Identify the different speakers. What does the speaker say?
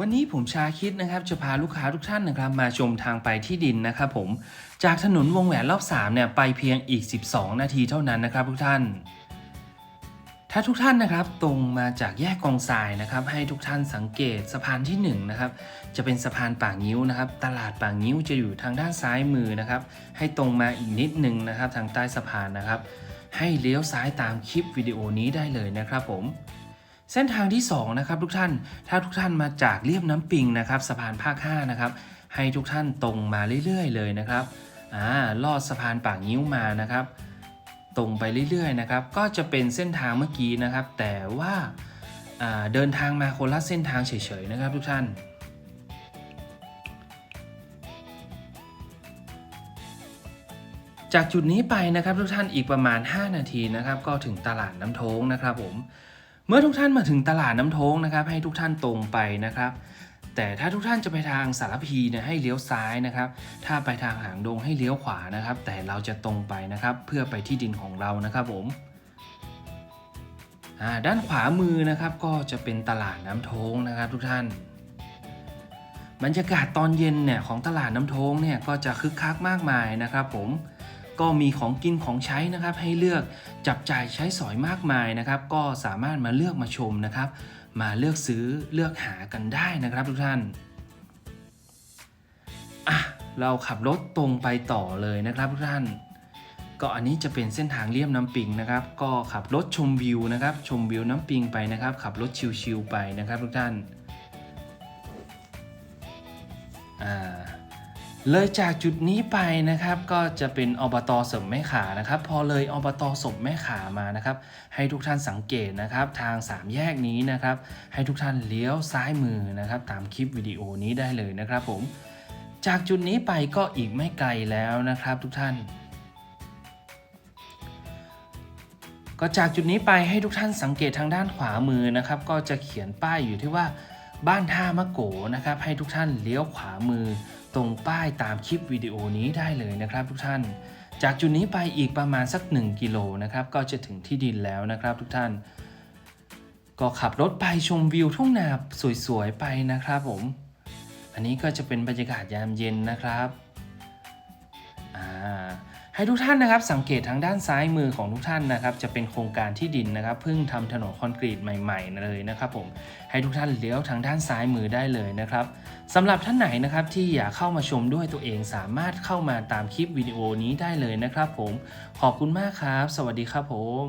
Speaker 1: วันนี้ผมชาคิดนะครับจะพาลูกค้าทุกท่านนะครับมาชมทางไปที่ดินนะครับผมจากถนนวงแหวนรอบ3เนี่ยไปเพียงอีก 12 นาทีเท่านั้นนะครับทุกท่าน ถ้าทุกท่านนะครับตรงมาจากแยกกองทรายนะครับ ให้ทุกท่านสังเกตสะพานที่1นะครับจะเป็นสะพานป่างิ้วนะครับ ตลาดป่างิ้วจะอยู่ทางด้านซ้ายมือนะครับ ให้ตรงมาอีกนิดนึงนะครับ ทางใต้สะพานนะครับ ให้เลี้ยวซ้ายตามคลิปวิดีโอนี้ได้เลยนะครับผม เส้นทางที่2นะครับทุกท่าน ถ้าทุกท่านมาจากเรียบน้ำปิงนะครับสะพานภาค5นะครับ ให้ทุกท่านตรงมาเรื่อยๆ เลยนะครับอ่าลอดสะพานป่างิ้วมานะครับ ตรงไปเรื่อยๆนะครับ ก็จะเป็นเส้นทางเมื่อกี้นะครับ แต่ว่าอ่าเดินทางมาคนละเส้นทางเฉยๆนะครับทุกท่านจากจุดนี้ไปนะครับทุกท่านอีกประมาณ 5 นาทีนะครับ ก็ถึงตลาดน้ำโท้งนะครับผม เมื่อทุกท่านมาถึงตลาดน้ำท้งนะครับ ให้ทุกท่านตรงไปนะครับ แต่ถ้าทุกท่านจะไปทางสารพีเนี่ยให้เลี้ยวซ้ายนะครับ ถ้าไปทางหางดงให้เลี้ยวขวานะครับ แต่เราจะตรงไปนะครับ เพื่อไปที่ดินของเรานะครับผมด้านขวามือนะครับก็จะเป็นตลาดน้ำท้งนะครับทุกท่าน บรรยากาศตอนเย็นเนี่ยของตลาดน้ำท้งเนี่ยก็จะคึกคักมากมายนะครับผม ก็มีของกินของใช้นะครับให้เลือกจับจ่ายใช้สอยมากมายนะครับ ก็สามารถมาเลือกมาชมนะครับ มาเลือกซื้อเลือกหากันได้นะครับทุกท่านอะเราขับรถตรงไปต่อเลยนะครับทุกท่าน ก็อันนี้จะเป็นเส้นทางเลียบน้ำปิงนะครับ ก็ขับรถชมวิวนะครับ ชมวิวน้ำปิงไปนะครับ ขับรถชิวๆไปนะครับทุกท่านอ่า เลยจากจุดนี้ไปนะครับ ก็จะเป็นอบตสมแม่ขานะครับ พอเลยอบตสมแม่ขามานะครับ ให้ทุกท่านสังเกตนะครับ ทางสามแยกนี้นะครับ ให้ทุกท่านเลี้ยวซ้ายมือนะครับ ตามคลิปวิดีโอนี้ได้เลยนะครับผม จากจุดนี้ไปก็อีกไม่ไกลแล้วนะครับ ทุกท่านก็จากจุดนี้ไปให้ทุกท่านสังเกตทางด้านขวามือนะครับ ก็จะเขียนป้ายอยู่ที่ว่า บ้านท่ามะโกนะครับ ให้ทุกท่านเลี้ยวขวามือตรงป้ายตามคลิปวิดีโอนี้ได้เลยนะครับ ทุกท่าน จากจุดนี้ไปอีกประมาณสัก 1 กิโลนะครับ ก็จะถึงที่ดินแล้วนะครับ ทุกท่าน ก็ขับรถไปชมวิวทุ่งนาสวยๆไปนะครับผม อันนี้ก็จะเป็นบรรยากาศยามเย็นนะครับ ให้ทุกท่านนะครับสังเกตทางด้านซ้ายมือของทุกท่านนะครับจะเป็นโครงการที่ดินนะครับเพิ่งทำถนนคอนกรีตใหม่ๆเลยนะครับผมให้ทุกท่านเลี้ยวทางด้านซ้ายมือได้เลยนะครับสำหรับท่านไหนนะครับที่อยากเข้ามาชมด้วยตัวเองสามารถเข้ามาตามคลิปวิดีโอนี้ได้เลยนะครับผมขอบคุณมากครับ สวัสดีครับผม